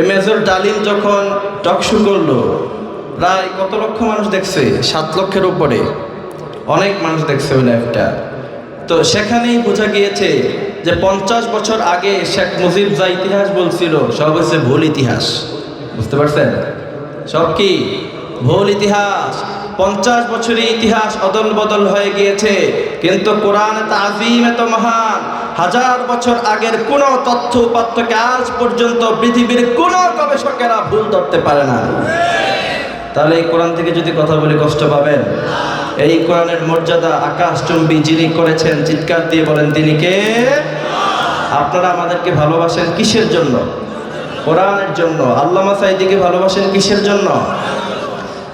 A major ডালিম যখন talk show করল, প্রায় কত লক্ষ মানুষ দেখছে? সাত লক্ষের উপরে। অনেক মানুষ দেখছে ওই লাইভটা তো সেখানেই বোঝা গিয়েছে যে পঞ্চাশ বছর আগে শেখ মুজিব যা ইতিহাস বলছিল, সব হচ্ছে ভুল ইতিহাস। বুঝতে পারছেন? সব কি? ভুল ইতিহাস। পঞ্চাশ বছরের ইতিহাস অদল বদল হয়ে গিয়েছে, কিন্তু কোরআন এত আজিম, এত মহান। হাজার বছর আগের কোন তথ্য উপাত্তকে আজ পর্যন্ত পৃথিবীর কোন গবেষকেরা ভুল ধরতে পারে না। তাহলে এই কোরআন থেকে যদি কথা বলি কষ্ট পাবেন? এই কোরআনের মর্যাদা আকাশ চুম্বি যিনি করেছেন, চিৎকার দিয়ে বলেন, তিনি কে? আপনারা আমাদেরকে ভালোবাসেন কিসের জন্য? কোরআনের জন্য। আল্লামা সাইদিকে ভালোবাসেন কিসের জন্য?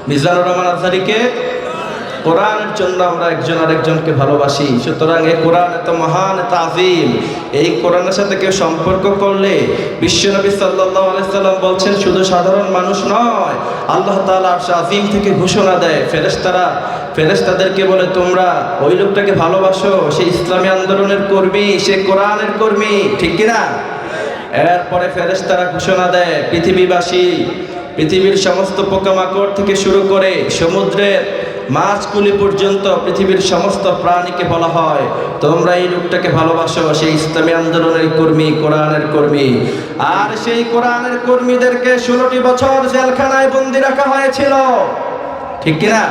মিজানুর রহমান আজহারিকে কোরআনের জন্য আমরা একজন আরেকজনকে ভালোবাসি। সুতরাং এই কোরআন এত মহান, এত আজিম এই কোরআনের সাথে কেউ সম্পর্ক করলে বিশ্বনবী সাল্লাহ আলাইসাল্লাম বলছেন, শুধু সাধারণ মানুষ নয়, আল্লাহ আরশ আজিম থেকে ঘোষণা দেয়। ফেরেশতারা, ফেরেশতাদেরকে বলে, তোমরা ওই লোকটাকে ভালোবাসো, সে ইসলামী আন্দোলনের কর্মী, সে কোরআনের কর্মী। ঠিক কিনা? এরপরে ফেরেশতারা ঘোষণা দেয়, পৃথিবীবাসী, পৃথিবীর সমস্ত পোকামাকড় থেকে শুরু করে সমুদ্রের মাছগুলি পর্যন্ত পৃথিবীর সমস্ত প্রাণীকে বলা হয়। তোমরা এই লোকটাকে ভালোবাসো, সেই ইসলামী আন্দোলনের কর্মী, কোরআনের কর্মী। আর সেই কোরআনের কর্মীদেরকে ষোলোটি বছর জেলখানায় বন্দি রাখা হয়েছিল। ঠিক কিনা?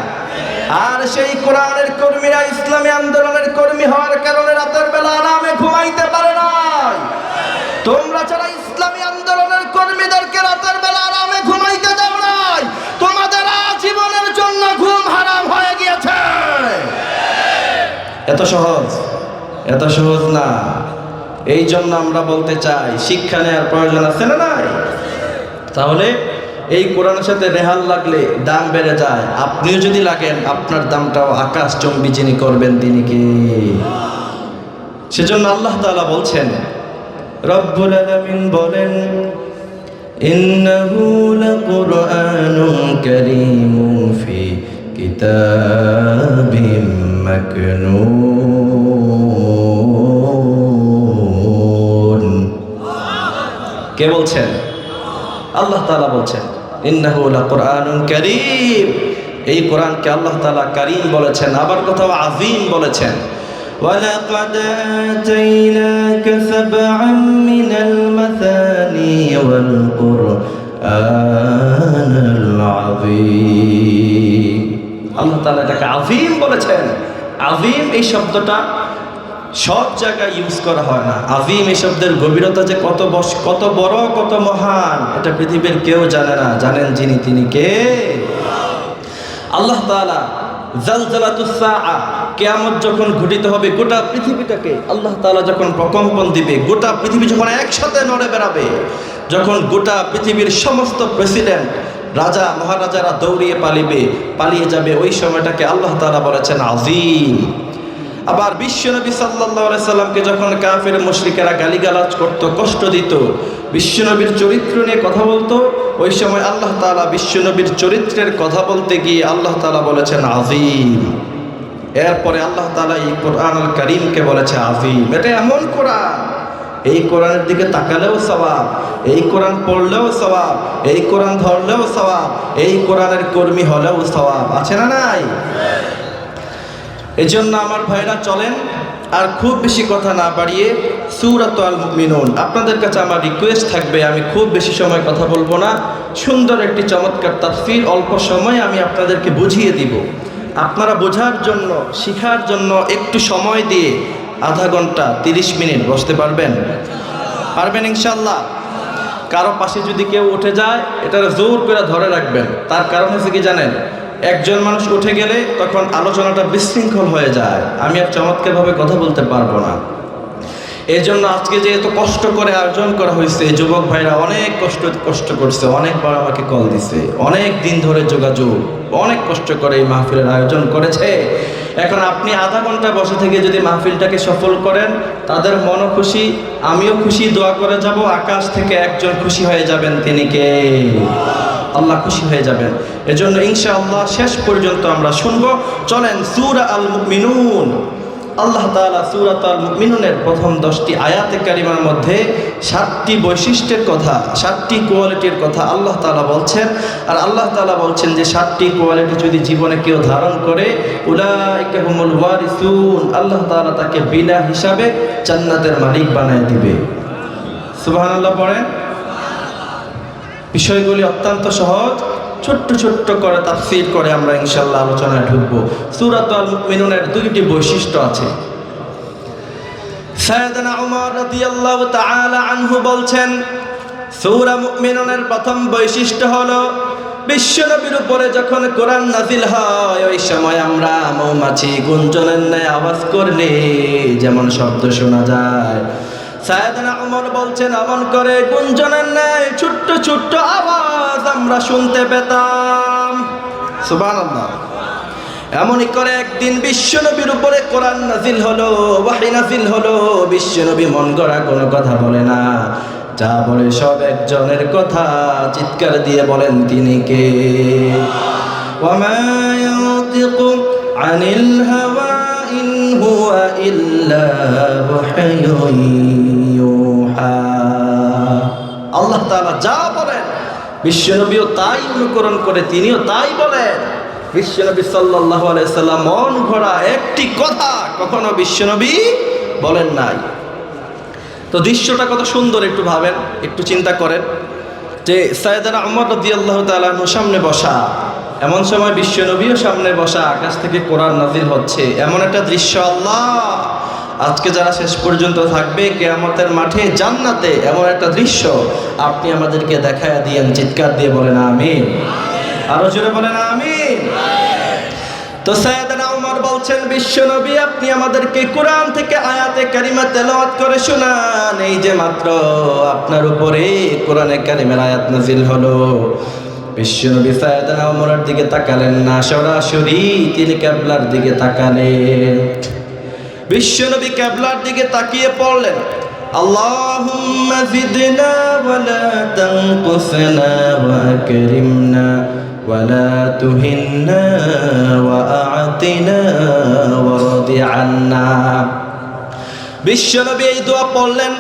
আর সেই কোরআনের কর্মীরা ইসলামী আন্দোলনের কর্মী হওয়ার কারণে রাতের বেলা আরামে ঘুমাইতে পারে নাই। তোমরা যারা এত সহজ? এত সহজ না। এই জন্য আমরা বলতে চাই, শিক্ষা নেওয়ার প্রয়োজন আছে না নাই? তাহলে এই কোরআনের সাথে রেহাল লাগলে দাম বেড়ে যায়। আপনিও যদি লাগেন, আপনার দামটাও আকাশ চম্বি যিনি করবেন তিনি কি? সেজন্য আল্লাহ তাআলা বলছেন, রব্বুল আলামিন বলেন, ইন্নাহু লাকুরআনুন কারীমুন ফি কিতাবিম মাকনুন। কে বলছেন আল্লাহ তাআলা বলছেন ইন্নাহু লাকুরআনুন কারীম এই কোরআনকে আল্লাহ তাআলা কারীম বলেছেন আবার কোথাও আযীম বলেছেন ولقد آتيناك سبعا من المثاني والقرآن العظيم আল্লাহ তাআলা এটাকে আযীম বলেছেন আযীম এই শব্দটা সব জায়গায় ইউজ করা হয় না। আজিম এই শব্দের গভীরতা যে কত বস কত বড়, কত মহান, এটা পৃথিবীর কেউ জানে না। জানেন যিনি, তিনি কে? আল্লাহ সাআ, কিয়ামত যখন ঘটিত হবে, গোটা পৃথিবীটাকে আল্লাহ তাআলা যখন প্রকম্পন দিবে, গোটা পৃথিবী যখন একসাথে নড়ে বেড়াবে, যখন গোটা পৃথিবীর সমস্ত প্রেসিডেন্ট রাজা, মহারাজারা দৌড়িয়ে পালিবে, পালিয়ে যাবে, ওই সময়টাকে আল্লাহ তাআলা বলেছেন আজিম আবার বিশ্বনবী আলাইহি সাল্লামকে যখন কাফের মুশরিকেরা গালিগালাজ করত, কষ্ট দিত, বিশ্বনবীর চরিত্র নিয়ে কথা বলতো, ওই সময় আল্লাহ তাআলা বিশ্বনবীর চরিত্রের কথা বলতে গিয়ে আল্লাহ তাআলা বলেছেন, আজিম। এরপরে আল্লাহ তালা এই কোরআন কারীমকে বলেছে, আজিম। এটা এমন কোরআন। এই কোরআনের দিকে তাকালেও সওয়াব, এই কোরআন পড়লেও সওয়াব, এই কোরআন ধরলেও সওয়াব, এই কোরআনের কর্মী হলেও সওয়াব। আছে না নাই? এজন্য আমার ভাইরা চলেন আর খুব বেশি কথা না বাড়িয়ে সুরাত আল মিনুন আপনাদের কাছে আমার রিকোয়েস্ট থাকবে, আমি খুব বেশি সময় কথা বলব না। সুন্দর একটি চমৎকার তাফসির, অল্প সময় আমি আপনাদেরকে বুঝিয়ে দিব। আপনারা বোঝার জন্য, শিখার জন্য একটু সময় দিয়ে আধা ঘণ্টা তিরিশ মিনিট বসতে পারবেন? পারবেন ইনশাল্লাহ কারও পাশে যদি কেউ উঠে যায় এটা জোর করে ধরে রাখবেন। তার কারণ হচ্ছে কি জানেন? একজন মানুষ উঠে গেলে তখন আলোচনাটা বিশৃঙ্খল হয়ে যায়। আমি আর চমৎকারভাবে কথা বলতে পারব না। এই জন্য আজকে যে এত কষ্ট করে আয়োজন করা হয়েছে, যুবক ভাইরা অনেক কষ্ট কষ্ট করছে। অনেকবার আমাকে কল দিছে। অনেক দিন ধরে যোগাযোগ, অনেক কষ্ট করে এই মাহফিলের আয়োজন করেছে। এখন আপনি আধা ঘণ্টা বসে থেকে যদি মাহফিলটাকে সফল করেন, তাদের মনও খুশি, আমিও খুশি, দোয়া করে যাব, আকাশ থেকে একজন খুশি হয়ে যাবেন তিনি কে? আল্লাহ খুশি হয়ে যাবেন। এজন্য ইনশাআল্লাহ শেষ পর্যন্ত আমরা শুনব। চলেন সুরা আল মুমিনুন আল্লাহ তালা সুরাত আল মুমিনুনের প্রথম দশটি আয়াতে কারিমার মধ্যে সাতটি বৈশিষ্ট্যের কথা, সাতটি কোয়ালিটির কথা আল্লাহ তাআলা বলছেন। আর আল্লাহ তাআলা বলছেন যে সাতটি কোয়ালিটি যদি জীবনে কেউ ধারণ করে, উলাইকা হুমুল ওয়ারিসুন। আল্লাহ তালা তাকে বিনা হিসাবে জান্নাতের মালিক বানায় দিবে। সুবহানাল্লাহ পড়েন। বিষয়গুলি অত্যন্ত সহজ। ছোট্ট ছোট্ট করে তাফসীর করে আমরা ইনশাল্লাহ আলোচনায় ঢুকবো। সূরাত আল মুমিনুনের দুইটি বৈশিষ্ট্য আছে। সাইয়েদনা উমর রাদিয়াল্লাহু তাআলা আনহু বলছেন, সূরা মুমিনুনের প্রথম বৈশিষ্ট্য হলো, বিশ্বনবীর উপরে যখন কোরআন নাজিল হয়, ওই সময় আমরা মৌমাছি গুঞ্জনের ন্যায় আওয়াজ করলে যেমন শব্দ শোনা যায়। সায়দানা উমর বলছেন আমন করে গুঞ্জনের ন্যায় ছোট্ট ছোট্ট আওয়াজ আমরা শুনতে পেতাম। সুবহানাল্লাহ। এমনই করে একদিন বিশ্বনবীর উপরে কোরআন নাজিল হলো, ওয়াহি নাজিল হলো, বিশ্বনবী মন গড়া কোনো কথা বলে না। যা বলে সব একজনের কথা, চিৎকার দিয়ে বলেন তিনি কে? ওয়ামা ইয়ানতিকু আনিল হাওয়া হুয়া ইল্লা ওয়াহয়ুন ইউহা আল্লাহ তাআলা যা বলেন, বিশ্বনবীও তাই অনুকরণ করে, তিনিও তাই বলেন। বিশ্বনবী সাল্লাল্লাহু আলাইহি মন ভরা একটি কথা কখনো বিশ্বনবী বলেন নাই। তো দৃশ্যটা কত সুন্দর একটু ভাবেন, একটু চিন্তা করেন। যে সাইদানা রদি আল্লাহ তালাহুর সামনে বসা এমন সময় বিশ্বনবীও সামনে বসা আকাশ থেকে কোরআন নাজিল হচ্ছে। এমন একটা দৃশ্য, আল্লাহ! আজকে যারা শেষ পর্যন্ত থাকবে, কেয়ামতের মাঠে, জান্নাতে এমন একটা দৃশ্য আপনি আমাদেরকে দেখায় দিয়েন চিৎকার দিয়ে বলেন আমিন। আরও জোরে বলেন আমিন। তো সাইয়েদনা ওমর বলছেন, বিশ্বনবী, আপনি আমাদেরকে কোরআন থেকে আয়াতে কারিমা তেলাওয়াত করে শোনান। এই যে মাত্র আপনার উপরে কোরআনে কারিমের আয়াত নাজিল হলো। বিশ্বনবী সাইয়েদনা ওমরের দিকে তাকালেন না সরাসরি তিনি ক্যাবলার দিকে তাকালেন বিশ্বনবী ক্যাবলার দিকে তাকিয়ে পড়লেন আল্লাহুম্মা জিদনা ওয়ালা তানকুসনা ওয়া আকরিমনা ولا تهنا وأعطنا وارض عنا বিশ্বনবী এই দোয়া পড়লেন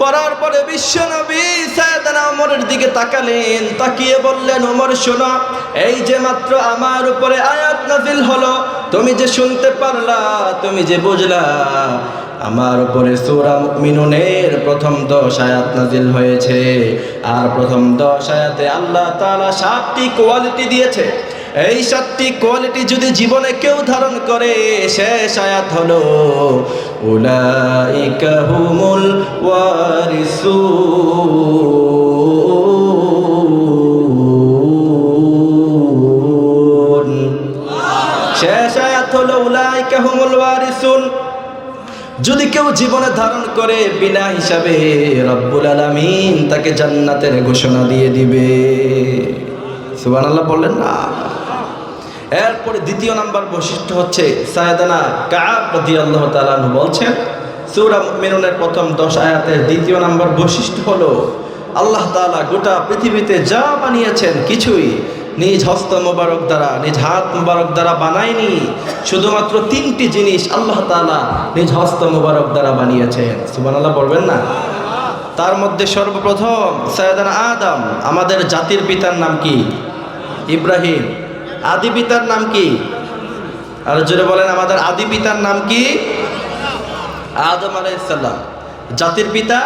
পড়ার পরে বিশ্বনবী সায়দানা ওমরের দিকে তাকালেন, তাকিয়ে বললেন অমর শোনো, এই যে মাত্র আমার উপরে আয়াত নাজিল হলো, তুমি যে শুনতে পারলা, তুমি যে বুঝলা, আমার উপরে সূরা মুমিনুনের প্রথম দশ আয়াত নাজিল হয়েছে, আর প্রথম দশ আয়াতে আল্লাহ তাআলা সাতটি কোয়ালিটি দিয়েছে। এই সাতটি কোয়ালিটি যদি জীবনে কেউ ধারণ করে, শেষ আয়াত হলো, উলাইকা হুমুল ওয়ারিসুন শেষ আয়াত হলো, উলাইকা হুমুল ওয়ারিসুন। যদি কেউ জীবনে ধারণ করে, বিনা হিসাবে রব্বুল আলামিন তাকে জান্নাতের ঘোষণা দিয়ে দিবে। সুবহানাল্লাহ বললেন না। এরপরে দ্বিতীয় নাম্বার বৈশিষ্ট্য হচ্ছে সায়দানা কাব রাদিয়াল্লাহু তাআলা আনহু বলছেন, সূরা মুমিনুনের প্রথম 10 আয়াতের দ্বিতীয় নাম্বার বৈশিষ্ট্য হলো, আল্লাহ তাআলা গোটা পৃথিবীতে যা বানিয়েছেন কিছুই নিজ হস্ত মোবারক দ্বারা, নিজ হাত মোবারক দ্বারা বানায়নি। শুধুমাত্র তিনটি জিনিস আল্লাহ তাআলা নিজ হস্ত মোবারক দ্বারা বানিয়েছেন। সুবহানাল্লাহ বলবেন না? তার মধ্যে সর্বপ্রথম সৈয়দানা আদম, আমাদের জাতির পিতার নাম কি? ইব্রাহিম। আদি পিতার নাম কি? আর জোরে বলেন, আমাদের আদি পিতার নাম কি? আদম আলাইসাল্লাম জাতির পিতা?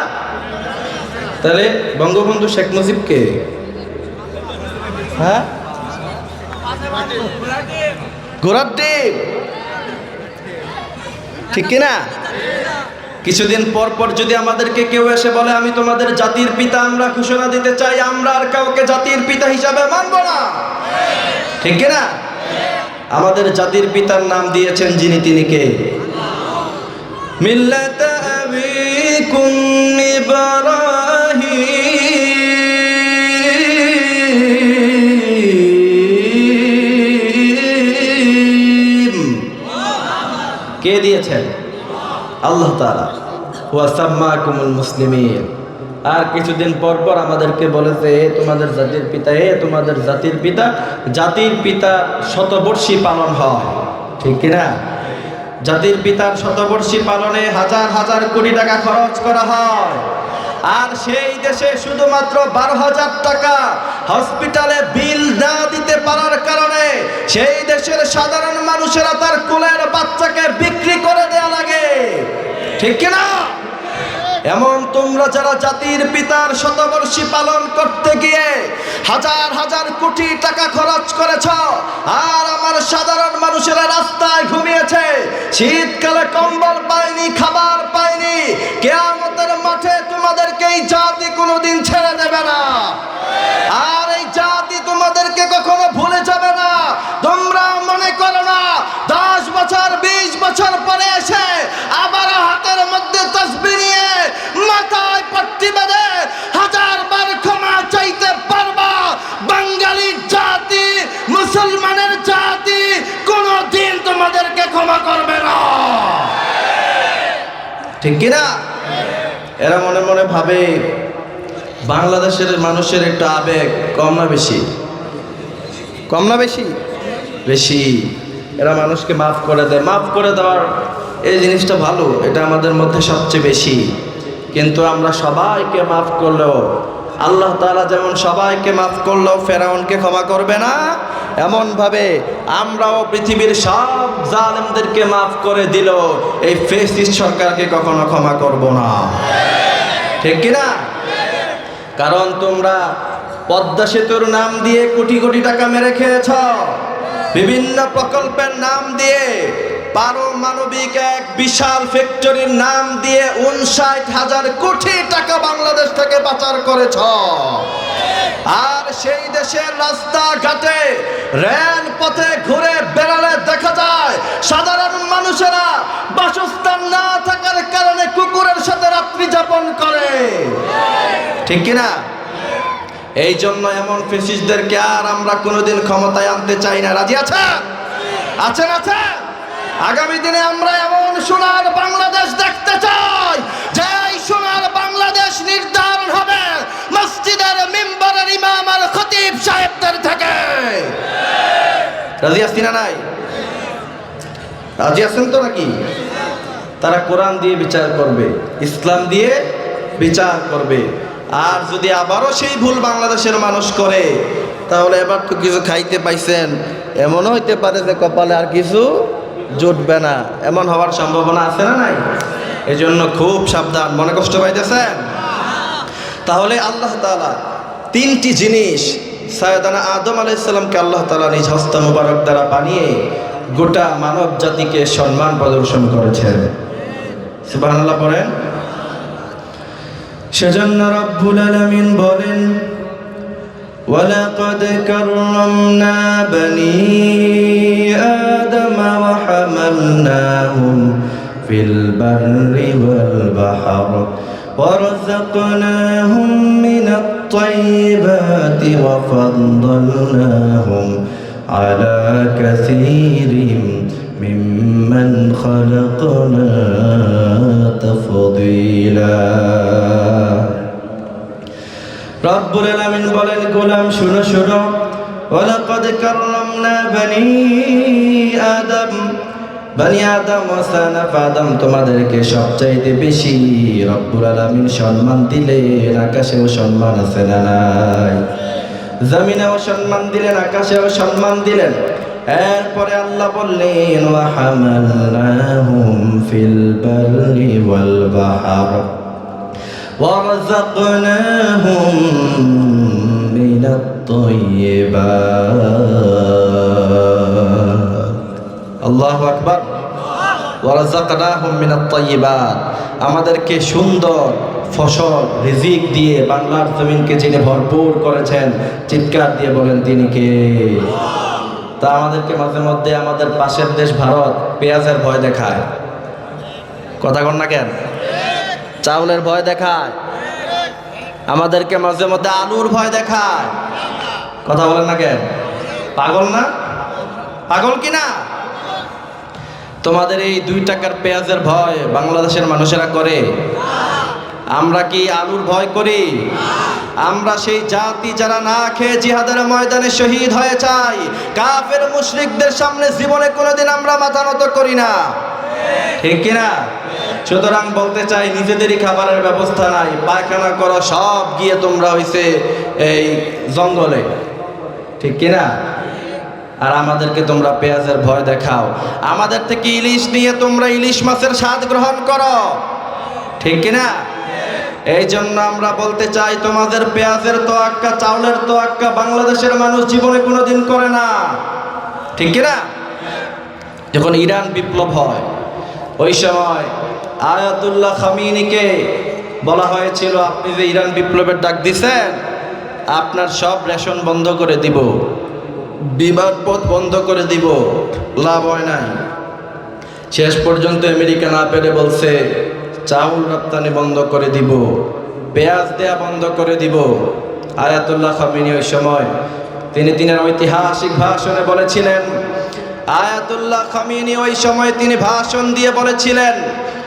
তাহলে বঙ্গবন্ধু শেখ মুজিবকে হ্যাঁ? ডিম ঠিক কিনা? কিছুদিন পর পর যদি আমাদেরকে কেউ এসে বলে, আমি তোমাদের জাতির পিতা, আমরা ঘোষণা দিতে চাই, আমরা আর কাউকে জাতির পিতা হিসাবে মানব না। ঠিক কিনা? আমাদের জাতির পিতার নাম দিয়েছেন যিনি, তিনি কে? কে দিয়েছেন? আল্লাহ তাআলা। ওয়া সাম্মাকুমুল মুসলিমিন। আর কিছুদিন পর পর আমাদেরকে বলেছে এ তোমাদের জাতির পিতা, এ তোমাদের জাতির পিতা। জাতির পিতা শতবর্ষী পালন হয়, ঠিক কিনা? জাতির পিতার শতবর্ষী পালনে হাজার হাজার কোটি টাকা খরচ করা হয়। আর সেই দেশে শুধুমাত্র বারো হাজার টাকা হসপিটালে বিল না দিতে পারার কারণে সেই দেশের সাধারণ মানুষেরা তার কোলের বাচ্চাকে বিক্রি করে দেয়া লাগে, ঠিক কিনা? এমন তোমরা যারা জাতির পিতার শতবর্ষী পালন করতে গিয়ে হাজার হাজার কোটি টাকা খরচ করেছ, আর আমার সাধারণ মানুষেরা রাস্তায় ঘুমিয়েছে, শীতকালে কম্বল পায়নি, খাবার পায়নি, কেয়ামতের মাঠে তোমাদেরকে এই জাতি কোনোদিন ছেড়ে ঠিক কিনা? এরা মনে মনে ভাবে বাংলাদেশের মানুষের একটা আবেগ কম না বেশি? কম না বেশি? বেশি। এরা মানুষকে মাফ করে দেয়। মাফ করে দেওয়ার এই জিনিসটা ভালো, এটা আমাদের মধ্যে সবচেয়ে বেশি। কিন্তু আমরা সবাইকে মাফ করলেও আল্লাহ তালা যেমন সবাইকে মাফ করলেও ফেরাউনকে ক্ষমা করবে না, এমনভাবে আমরাও পৃথিবীর সব জালেমদেরকে মাফ করে দিল এই ফেসিস্ট সরকারকে কখনো ক্ষমা করব না। ঠিক কিনা কারণ তোমরা পদ্মা সেতুর নাম দিয়ে কোটি কোটি টাকা মেরে খেয়েছ। বিভিন্ন প্রকল্পের নাম দিয়ে পারমাণবিক এক বিশাল ফ্যাক্টরির নাম দিয়ে উনষাট হাজার কোটি টাকা বাংলাদেশ থেকে পাচার করেছ। আর সেই দেশের রাস্তাঘাটে রেল পথে ঘুরে বেড়ালে দেখা যায়, সাধারণ মানুষেরা বাসস্থান না থাকার কারণে কুকুরের সাথে রাত্রি যাপন করে। ঠিক কিনা এই জন্য এমন ফেসিসদেরকে আর আমরা কোনোদিন ক্ষমতায় আনতে চাই না। রাজি আছে আছেন আছে আগামী দিনে আমরা এমন সোনার বাংলাদেশ দেখতে চাই, যে সোনার বাংলাদেশ নির্ধারণ হবে মসজিদের মেম্বারের ইমাম আর খতিব সাহেবদের থেকে। রাজি আসছি না নাই? রাজি আছেন তো নাকি? তারা কোরআন দিয়ে বিচার করবে, ইসলাম দিয়ে বিচার করবে। আর যদি আবারও সেই ভুল বাংলাদেশের মানুষ করে, তাহলে এবার তো কিছু খাইতে পাইছেন। এমনও হইতে পারে যে কপালে আর কিছু জুটবে না এমন হওয়ার সম্ভাবনা আছে না নাই এই জন্য খুব সাবধান মনে কষ্ট পাইতেছেন তাহলে আল্লাহ তাআলা তিনটি জিনিস সায়দানা আদম আলাইসাল্লামকে আল্লাহ তাআলা নিজ হস্ত মুবারক দ্বারা বানিয়ে গোটা মানব জাতিকে সম্মান প্রদর্শন করেছেন সুবহানাল্লাহ পড়েন সেজন্য রব্বুল আলামিন বলেন ولقد كرمنا بني آدم وحملناهم في البر والبحر ورزقناهم من الطيبات وفضلناهم على كثير ممن خلقنا تفضيلا রব্বুল আলামিন বলেন গোলাম শুনো শুনো ওয়ালাকাদ কাররামনা বনি আদম বানিয়াদম সানাফাদম তোমাদেরকে সবচাইতে বেশি রব্বুল আলামিন সম্মান দিলেন, আকাশেও সম্মান আছে না নাই? জমিনেও সম্মান দিলেন, আকাশেও সম্মান দিলেন। এরপরে আল্লাহ বললেন ওয়াহামালনাহুম ফিল বাররি ওয়াল বাহর। ওয়ারযাকনাহুম মিনাত তাইয়্যিবাত আল্লাহ আকবর। আমাদেরকে সুন্দর ফসল, রিজিক দিয়ে বাংলার জমিনকে যিনি ভরপুর করেছেন, চিৎকার দিয়ে বলেন তিনি কে? তা আমাদেরকে মাঝে মধ্যে আমাদের পাশের দেশ ভারত পেঁয়াজের ভয় দেখায়। কথা কন না কেন? চাউলের ভয় দেখায়। আমাদেরকে মাঝে মধ্যে আলুর ভয় দেখায়। কথা বলেন না কেন? পাগল না? পাগল কি না তোমাদের এই দুই টাকার পেঁয়াজের ভয় বাংলাদেশের মানুষেরা করে। আমরা কি আলুর ভয় করি? আমরা সেই জাতি যারা না খেয়ে জিহাদের ময়দানে শহীদ হয়ে চাই, কাফের মুশরিকদের সামনে জীবনে কোনোদিন আমরা মাথা নত করি না। ঠিক কিনা? সুতরাং বলতে চাই, নিজেদেরই খাবারের ব্যবস্থা নাই, পায়খানা করো সব গিয়ে তোমরা হইছে এই জঙ্গলে। ঠিক কিনা? আর আমাদেরকে তোমরা পেঁয়াজের ভয় দেখাও। আমাদের থেকে ইলিশ নিয়ে তোমরা ইলিশ মাছের স্বাদ গ্রহণ করো। ঠিক কিনা এই জন্য আমরা বলতে চাই, তোমাদের পেঁয়াজের তোয়াক্কা, চাউলের তোয়াক্কা বাংলাদেশের মানুষ জীবনে কোনোদিন করে না। ঠিক কিনা যখন ইরান বিপ্লব হয়, ওই সময় আয়াতুল্লাহ খামিনিকে বলা হয়েছিল, আপনি যে ইরান বিপ্লবের ডাক দিছেন, আপনার সব রেশন বন্ধ করে দিব। বিমান পথ বন্ধ করে দিব। লাভ হয় নাই। শেষ পর্যন্ত আমেরিকা না পেরে বলছে, চাউল রপ্তানি বন্ধ করে দিব। পেঁয়াজ দেয়া বন্ধ করে দিব। আয়াতুল্লাহ খামিনি ওই সময় তিনি তিনের ঐতিহাসিক ভাষণে বলেছিলেন, আয়াতুল্লাহ খামিনি ওই সময় তিনি ভাষণ দিয়ে বলেছিলেন